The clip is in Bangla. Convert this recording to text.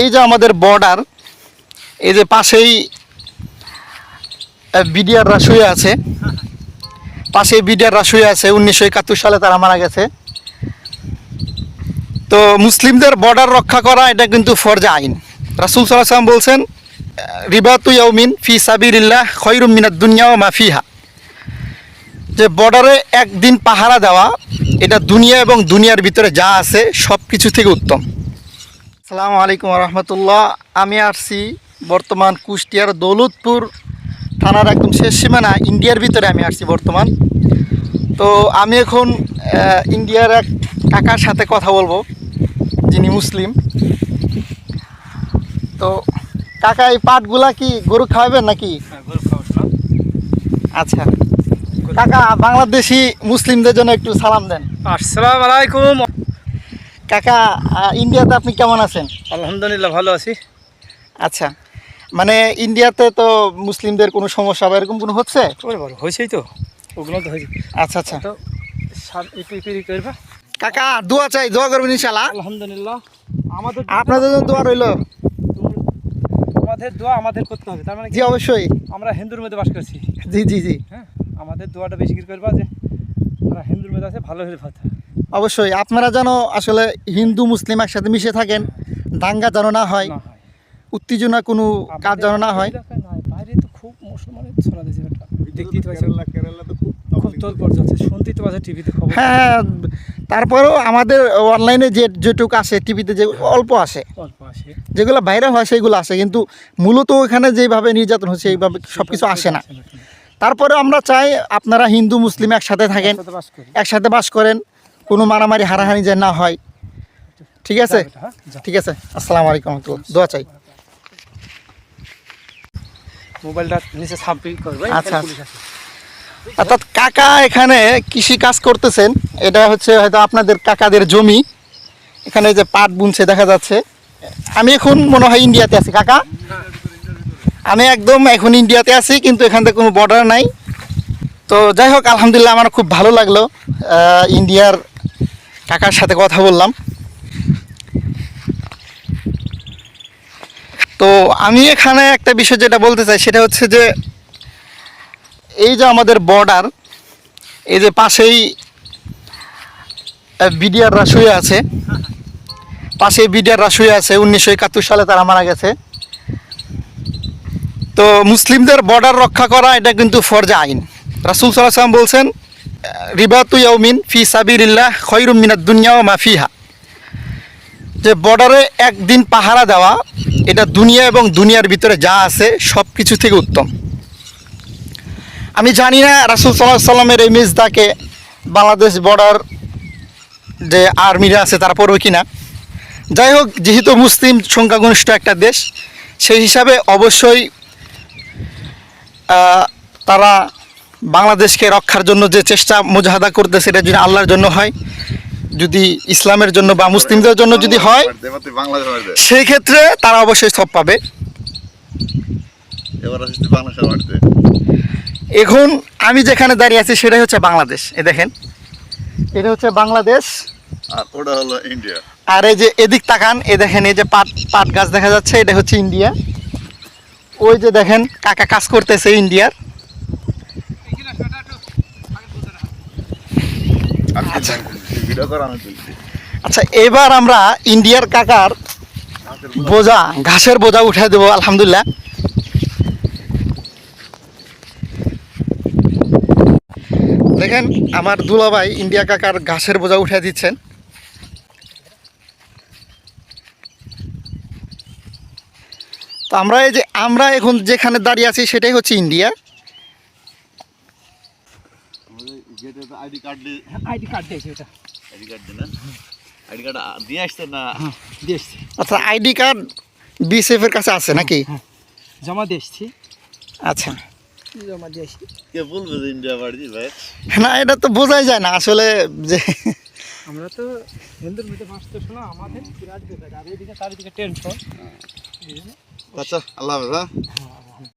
এই যে আমাদের বর্ডার এই যে পাশেই বিডিআররা শুয়ে আছে। পাশেই বিডিআররা শুয়ে আছে, উনিশশো একাত্তর সালে তারা মারা গেছে। তো মুসলিমদের বর্ডার রক্ষা করা, এটা কিন্তু ফরজা আইন। রাসুল সাল্লাম বলছেন, রিবাতু ইয়াউমিন ফি সাবিরিল্লাহ খৈরুম মিনাদ দুনিয়া ও মাফিহা যে বর্ডারে একদিন পাহারা দেওয়া, এটা দুনিয়া এবং দুনিয়ার ভিতরে যা আছে সব কিছু থেকে উত্তম। আসসালামু আলাইকুম রহমতুল্লাহ আমি আসছি বর্তমান কুষ্টিয়ার দৌলতপুর থানার একদম শেষ সীমানা ইন্ডিয়ার ভিতরে আমি আসছি বর্তমান। তো আমি এখন ইন্ডিয়ার এক কাকার সাথে কথা বলব যিনি মুসলিম। তো কাকা এই পাটগুলা কি গরু খাওয়াবেন নাকি? আচ্ছা। কাকা বাংলাদেশি মুসলিমদের জন্য একটু সালাম দেন। আসসালামু আলাইকুম। কাকা ইন্ডিয়াতে আপনি কেমন আছেন? আলহামদুলিল্লাহ ভালো আছি। আচ্ছা মানে ইন্ডিয়াতে তো মুসলিমদের কোনো সমস্যা বা এরকম কোনো হচ্ছে? হয়েছেই তো ওগুলো তো হয়েছে। আচ্ছা আচ্ছা। তো করবা? কাকা দোয়া চাই দোয়া করবেন ইনশাল্লাহ আলহামদুলিল্লাহ আমাদের আপনাদের জন্য দোয়া রইল। আমাদের দোয়া আমাদের করতে হবে তার মানে জি অবশ্যই। আমরা হিন্দুর মধ্যে বাস করছি। জি জি জি। হ্যাঁ আমাদের দোয়াটা বেশি করে করবা যে আমরা হিন্দুর মধ্যে আছে ভালো হলে ভাত অবশ্যই আপনারা যেন আসলে হিন্দু মুসলিম একসাথে মিশে থাকেন দাঙ্গা যেন না হয় উত্তেজনা কোনো কাজ যেন না হয়। বাইরে তো খুব মুসলমানের ছড়া দিয়েছে হ্যাঁ হ্যাঁ তারপরেও আমাদের অনলাইনে যে যেটুকু আসে টিভিতে যে অল্প আসে। যেগুলো ভাইরাল হয় সেগুলো আসে কিন্তু মূলত ওখানে যেভাবে নির্যাতন হচ্ছে এইভাবে সব কিছু আসে না। তারপরে আমরা চাই আপনারা হিন্দু মুসলিম একসাথে থাকেন একসাথে বাস করেন কোনো মারামারি হারাহারি যেন না হয়। ঠিক আছে? হ্যাঁ। ঠিক আছে? আসসালামু আলাইকুম রহমতুল্লাহ। দোয়া চাই। মোবাইলটা নিচে সাবমিট করবে আচ্ছা। অর্থাৎ কাকা এখানে কৃষি কাজ করতেছেন। এটা হচ্ছে হয়তো আপনাদের কাকাদের জমি। এখানে যে পাট বুনছে দেখা যাচ্ছে। আমি এখন মনে হয় ইন্ডিয়াতে আছি। কাকা? আমি একদম এখন ইন্ডিয়াতে আছি কিন্তু এখান থেকে কোনো বর্ডার নাই। তো যাই হোক আলহামদুলিল্লাহ আমার খুব ভালো লাগল। ইন্ডিয়ার কাকার সাথে কথা বললাম। তো আমি এখানে একটা বিষয় যেটা বলতে চাই, সেটা হচ্ছে যে এই যে আমাদের বর্ডার এই যে পাশেই বিডিআররা শুয়ে আছে। পাশেই বিডিআররা শুয়ে আছে, উনিশশো একাত্তর সালে তারা মারা গেছে। তো মুসলিমদের বর্ডার রক্ষা করা, এটা কিন্তু ফরজা আইন। রাসুল সাল্লাম বলছেন রিবাতু ইয়াউমিন ফি সাবিরিল্লাহ খৈরুম মিনাদ দুনিয়া ও মাফিহা যে বর্ডারে একদিন পাহারা দেওয়া, এটা দুনিয়া এবং দুনিয়ার ভিতরে যা আছে সব কিছু থেকে উত্তম। আমি জানি না রাসুল সাল্লাহ সাল্লামের এই মিজদাকে বাংলাদেশ বর্ডার যে আর্মিরা আছে তারা পড়বে কিনা। যাই হোক, যেহেতু মুসলিম সংখ্যাগরিষ্ঠ একটা দেশ, সেই হিসাবে অবশ্যই তারা বাংলাদেশকে রক্ষার জন্য যে চেষ্টা মুজাহাদা করতেছে এটা যদি আল্লাহর জন্য হয় যদি ইসলামের জন্য বা মুসলিমদের জন্য যদি হয় সেই ক্ষেত্রে তারা অবশ্যই সব পাবে। এখন আমি যেখানে দাঁড়িয়ে আছি সেটাই হচ্ছে বাংলাদেশ। এ দেখেন এটা হচ্ছে বাংলাদেশ। আর ওটা হলো ইন্ডিয়া। আর এই যে এদিক তাকান এ দেখেন এই যে পাট পাট গাছ দেখা যাচ্ছে এটা হচ্ছে ইন্ডিয়া। ওই যে দেখেন কাকা কাজ করতেছে ইন্ডিয়ার। আচ্ছা। আচ্ছা এবার আমরা ইন্ডিয়ার কাকার বোঝা, ঘাসের বোঝা উঠে দেবো, আলহামদুলিল্লাহ। দেখেন, আমার দুলাভাই ইন্ডিয়া কাকার ঘাসের বোঝা উঠে দিচ্ছেন। তো আমরা এই যে, আমরা এখন যেখানে দাঁড়িয়ে আছি, সেটাই হচ্ছে ইন্ডিয়া। গেটে তো আইডি কার্ড দিয়ে আইডি কার্ড দিয়েছে আইডি কার্ড দিয়ে না? আইডি কার্ড দিয়ে আসছে না? দিয়েছি আচ্ছা আইডি কার্ড বিএসএফের কাছে আছে নাকি? জমা দিয়েছি আচ্ছা। জমা দিয়েছি কে বলবে যে ইন্ডিয়া বাড়ি ভাই? না এটা তো বোঝাই যায় না আসলে যে আমরা তো হিন্দুর মধ্যে বাস তো শোনা আমাদের বিরাট আর এদিকে চারিদিকে টেনশন আচ্ছা আল্লাহ হাফেজ হ্যাঁ।